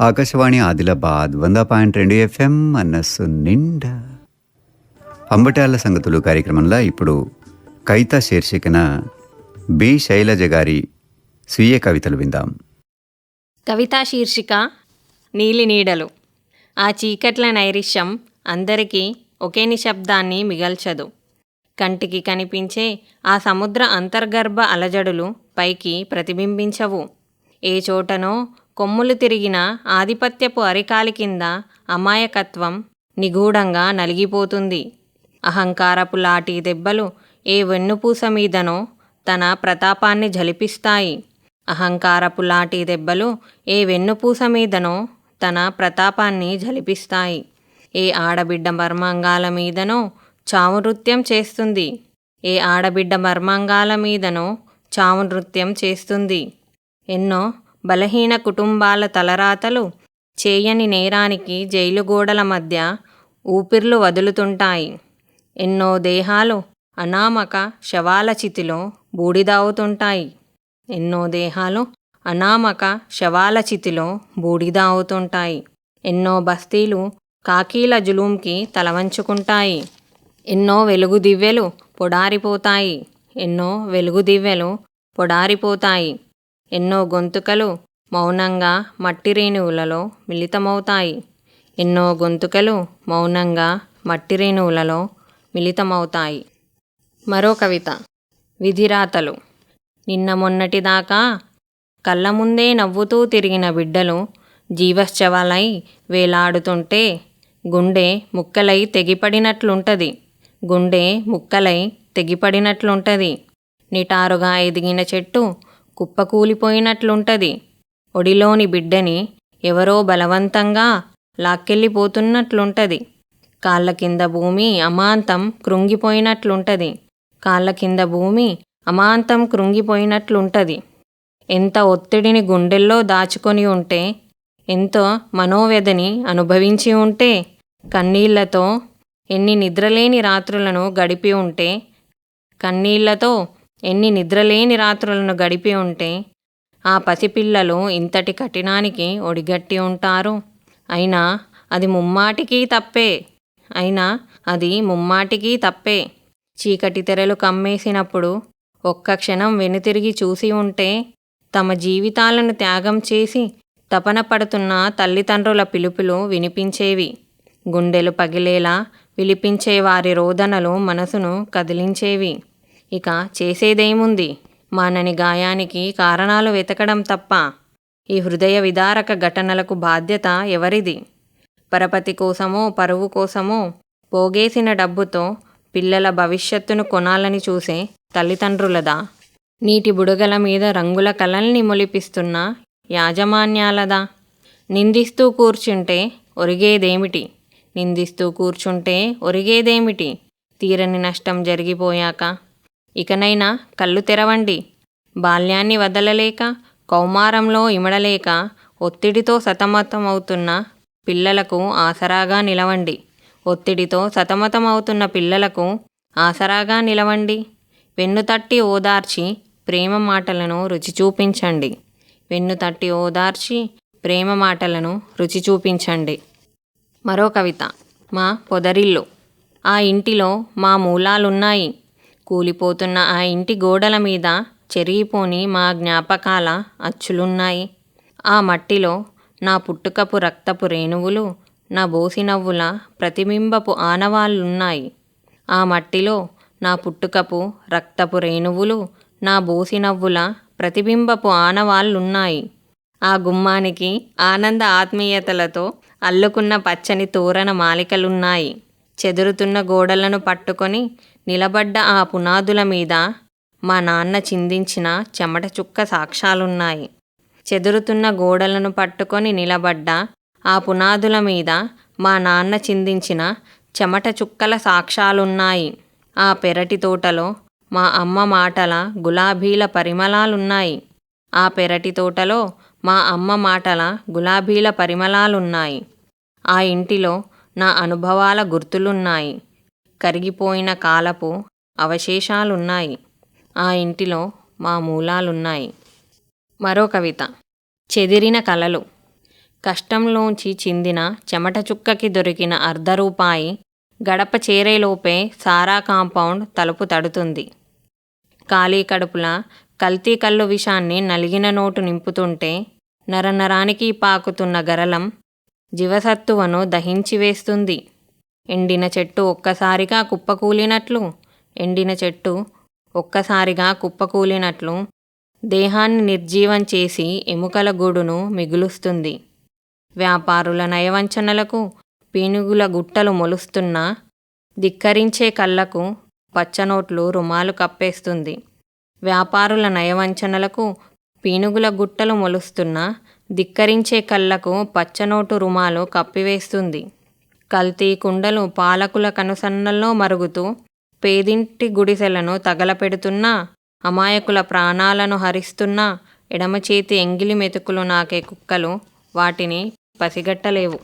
ఆకాశవాణి ఆదిలాబాద్ వంద పాయింట్ రెండు ఎఫ్ఎం మనస్సు నిండా. అంబటాల సంగతులు కార్యక్రమంలో ఇప్పుడు కవిత శీర్షికన బి శైలజ గారి స్వీయ కవితలు విందాం. కవితా శీర్షిక నీలి నీడలు. ఆ చీకట్ల నైరిష్యం అందరికీ ఒకే నిశ్శబ్దాన్ని మిగల్చదు. కంటికి కనిపించే ఆ సముద్ర అంతర్గర్భ అలజడులు పైకి ప్రతిబింబించవు. ఏ చోటనో కొమ్ములు తిరిగిన ఆధిపత్యపు అరికాలి కింద అమాయకత్వం నిగూఢంగా నలిగిపోతుంది. అహంకారపు లాఠీ దెబ్బలు ఏ వెన్నుపూస మీదనో తన ప్రతాపాన్ని జలిపిస్తాయి అహంకారపు లాఠీ దెబ్బలు ఏ వెన్నుపూస మీదనో తన ప్రతాపాన్ని జలిపిస్తాయి ఏ ఆడబిడ్డ మర్మాంగాల మీదనో చావు నృత్యం చేస్తుంది. ఏ ఆడబిడ్డ మర్మాంగాల మీదనో చావు నృత్యం చేస్తుంది. ఎన్నో బలహీన కుటుంబాల తలరాతలు చేయని నేరానికి జైలు గోడల మధ్య ఊపిర్లు వదులుతుంటాయి. ఎన్నో దేహాలు అనామక శవాల చితిలో బూడిదావుతుంటాయి. ఎన్నో దేహాలు అనామక శవాల చితిలో బూడిదావుతుంటాయి. ఎన్నో బస్తీలు కాకీల జులూంకి తలవంచుకుంటాయి. ఎన్నో వెలుగు దివ్యలు పొడారిపోతాయి. ఎన్నో వెలుగు దివ్యలు పొడారిపోతాయి. ఎన్నో గొంతుకలు మౌనంగా మట్టి రేణువులలో మిళితమవుతాయి. ఎన్నో గొంతుకలు మౌనంగా మట్టి రేణువులలో మిళితమవుతాయి. మరో కవిత. విధిరాతలు. నిన్న మొన్నటిదాకా కళ్ళ ముందే నవ్వుతూ తిరిగిన బిడ్డలు జీవశ్చవాలై వేలాడుతుంటే గుండె ముక్కలై తెగిపడినట్లుంటది. గుండె ముక్కలై తెగిపడినట్లుంటది. నిటారుగా ఎదిగిన చెట్టు కుప్పకూలిపోయినట్లుంటది. ఒడిలోని బిడ్డని ఎవరో బలవంతంగా లాక్కెళ్ళిపోతున్నట్లుంటది. కాళ్ళ కింద భూమి అమాంతం కృంగిపోయినట్లుంటది. కాళ్ళ కింద భూమి అమాంతం కృంగిపోయినట్లుంటది. ఎంత ఒత్తిడిని గుండెల్లో దాచుకొని ఉంటే ఎంతో మనోవ్యధని అనుభవించి ఉంటే కన్నీళ్ళతో ఎన్ని నిద్రలేని రాత్రులను గడిపి ఉంటే కన్నీళ్ళతో ఎన్ని నిద్రలేని రాత్రులను గడిపి ఉంటే ఆ పసిపిల్లలు ఇంతటి కఠినానికి ఒడిగట్టి ఉంటారు. అయినా అది ముమ్మాటికి తప్పే. అయినా అది ముమ్మాటికి తప్పే. చీకటి తెరలు కమ్మేసినప్పుడు ఒక్క క్షణం వెనుతిరిగి చూసి ఉంటే తమ జీవితాలను త్యాగం చేసి తపన పడుతున్న తల్లిదండ్రుల పిలుపులు వినిపించేవి. గుండెలు పగిలేలా విలిపించే వారి రోదనలు మనసును కదిలించేవి. ఇక చేసేదేముంది? మానని గాయానికి కారణాలు వెతకడం తప్ప. ఈ హృదయ విదారక ఘటనలకు బాధ్యత ఎవరిది? పరపతి కోసమో పరువు కోసమో పోగేసిన డబ్బుతో పిల్లల భవిష్యత్తును కొనాలని చూసే తల్లిదండ్రులదా? నీటి బుడగల మీద రంగుల కలల్ని మొలిపిస్తున్న యాజమాన్యాలదా? నిందిస్తూ కూర్చుంటే ఒరిగేదేమిటి? నిందిస్తూ కూర్చుంటే ఒరిగేదేమిటి? తీరని నష్టం జరిగిపోయాక ఇకనైనా కళ్ళు తెరవండి. బాల్యాన్ని వదలలేక కౌమారంలో ఇమడలేక ఒత్తిడితో సతమతమవుతున్న పిల్లలకు ఆసరాగా నిలవండి. ఒత్తిడితో సతమతమవుతున్న పిల్లలకు ఆసరాగా నిలవండి. వెన్ను తట్టి ఓదార్చి ప్రేమ మాటలను రుచి చూపించండి. వెన్ను తట్టి ఓదార్చి ప్రేమ మాటలను రుచి చూపించండి. మరో కవిత మా పొదరిల్లు. ఆ ఇంటిలో మా మూలాలున్నాయి. కూలిపోతున్న ఆ ఇంటి గోడల మీద చెరిగిపోని మా జ్ఞాపకాల అచ్చులున్నాయి. ఆ మట్టిలో నా పుట్టుకపు రక్తపు రేణువులు నా బోసినవ్వుల ప్రతిబింబపు ఆనవాళ్ళున్నాయి. ఆ మట్టిలో నా పుట్టుకపు రక్తపు రేణువులు నా బోసినవ్వుల ప్రతిబింబపు ఆనవాళ్ళున్నాయి. ఆ గుమ్మానికి ఆనంద ఆత్మీయతలతో అల్లుకున్న పచ్చని తోరణ మాలికలున్నాయి. చెదురుతున్న గోడలను పట్టుకొని నిలబడ్డ ఆ పునాదుల మీద మా నాన్న చిందించిన చెమట చుక్క సాక్ష్యాలున్నాయి. చెదురుతున్న గోడలను పట్టుకొని నిలబడ్డ ఆ పునాదుల మీద మా నాన్న చిందించిన చెమట చుక్కల సాక్ష్యాలున్నాయి. ఆ పెరటి తోటలో మా అమ్మ మాటల గులాబీల పరిమళాలున్నాయి. ఆ పెరటి తోటలో మా అమ్మ మాటల గులాబీల పరిమళాలున్నాయి. ఆ ఇంటిలో నా అనుభవాల గుర్తులున్నాయి. కరిగిపోయిన కాలపు అవశేషాలున్నాయి. ఆ ఇంటిలో మా మూలాలున్నాయి. మరో కవిత. చెదిరిన కలలు. కష్టంలోంచి చిందిన చెమట చుక్కకి దొరికిన అర్ధ రూపాయి గడప చేరేలోపే సారా కాంపౌండ్ తలుపు తడుతుంది. ఖాళీ కడుపుల కల్తీ కల్లు విషాన్ని నలిగిన నోటు నింపుతుంటే నరనరానికి పాకుతున్న గరలం జీవసత్తువను దహించివేస్తుంది ఎండిన చెట్టు ఒక్కసారిగా కుప్పకూలినట్లు ఎండిన చెట్టు ఒక్కసారిగా కుప్పకూలినట్లు దేహాన్ని నిర్జీవం చేసి ఎముకల గూడును మిగులుస్తుంది. వ్యాపారుల నయవంచనలకు పీనుగుల గుట్టలు మొలుస్తున్నా ధిక్కరించే కళ్ళకు పచ్చనోట్లు రుమాలు కప్పేస్తుంది. వ్యాపారుల నయవంచనలకు పీనుగుల గుట్టలు మొలుస్తున్నా ధిక్కరించే కళ్ళకు పచ్చనోటు రుమాలు కప్పివేస్తుంది. కల్తీ కుండలు పాలకుల కనుసన్నల్లో మరుగుతూ పేదింటి గుడిసెలను తగలపెడుతున్నా అమాయకుల ప్రాణాలను హరిస్తున్నా ఎడమ చేతి ఎంగిలి మెతుకులు నాకే కుక్కలు వాటిని పసిగట్టలేవు.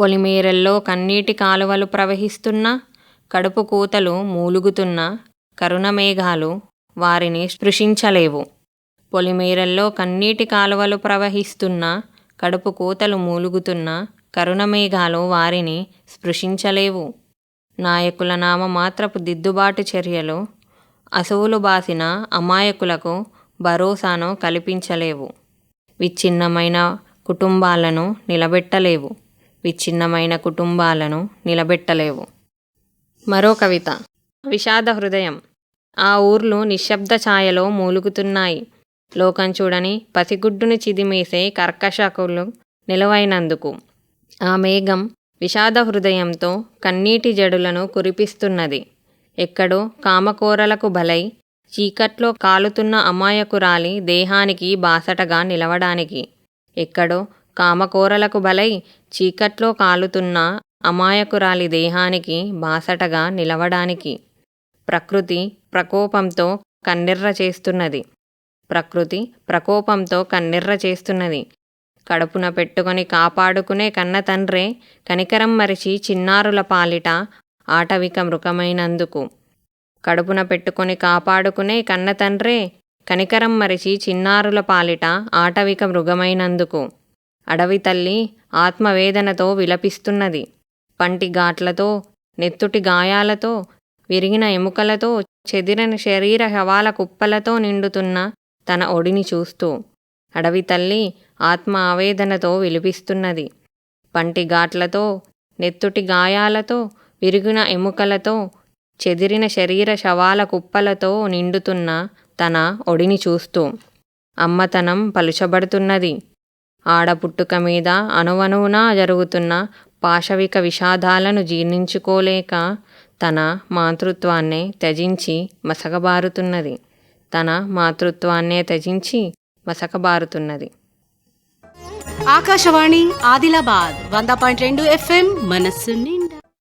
పొలిమేరల్లో కన్నీటి కాలువలు ప్రవహిస్తున్నా కడుపు కూతలు మూలుగుతున్న కరుణమేఘాలు వారిని స్పృశించలేవు. పొలిమేరల్లో కన్నీటి కాలువలు ప్రవహిస్తున్న కడుపు కూతలు మూలుగుతున్న కరుణమేఘాలు వారిని స్పృశించలేవు. నాయకుల నామ మాత్రపు దిద్దుబాటు చర్యలు అసువులు బాసిన అమాయకులకు భరోసాను కల్పించలేవు. విచ్ఛిన్నమైన కుటుంబాలను నిలబెట్టలేవు. విచ్ఛిన్నమైన కుటుంబాలను నిలబెట్టలేవు. మరో కవిత. విషాద హృదయం. ఆ ఊర్లు నిశ్శబ్ద ఛాయలో మూలుగుతున్నాయి. లోకం చూడని పసిగుడ్డును చిదిమేసే కర్కశకులు నిలవైనందుకు. ఆ మేఘం విషాద హృదయంతో కన్నీటి జడులను కురిపిస్తున్నది. ఎక్కడో కామకోరలకు బలై చీకట్లో కాలుతున్న అమాయకురాలి దేహానికి బాసటగా నిలవడానికి. ఎక్కడో కామకోరలకు బలై చీకట్లో కాలుతున్న అమాయకురాలి దేహానికి బాసటగా నిలవడానికి. ప్రకృతి ప్రకోపంతో కన్నెర్ర చేస్తున్నది. ప్రకృతి ప్రకోపంతో కన్నెర్ర చేస్తున్నది. కడుపున పెట్టుకొని కాపాడుకునే కన్న తండ్రే కనికరం మరిచి చిన్నారుల పాలిట ఆటవిక మృకమైనందుకు కడుపున పెట్టుకొని కాపాడుకునే కన్న తండ్రే కనికరం మరిచి చిన్నారుల పాలిట ఆటవిక మృగమైనందుకు. అడవి తల్లి ఆత్మవేదనతో విలపిస్తున్నది. పంటి ఘాట్లతో నెత్తుటి గాయాలతో విరిగిన ఎముకలతో చెదిరిన శరీర హవాల కుప్పలతో నిండుతున్న తన ఒడిని చూస్తూ అడవి తల్లి ఆత్మ ఆవేదనతో విలిపిస్తున్నది. పంటి ఘాట్లతో నెత్తుటి గాయాలతో విరిగిన ఎముకలతో చెదిరిన శరీర శవాల కుప్పలతో నిండుతున్న తన ఒడిని చూస్తూ అమ్మతనం పలుచబడుతున్నది. ఆడపుట్టుక మీద అణువణువునా జరుగుతున్న పాశవిక విషాదాలను జీర్ణించుకోలేక తన మాతృత్వాన్నే త్యజించి మసగబారుతున్నది తన మాతృత్వాన్నే త్యజించి మసకబారుతున్నది. ఆకాశవాణి ఆదిలాబాద్ వంద పాయింట్ రెండు ఎఫ్ఎం మనస్సు నిండా.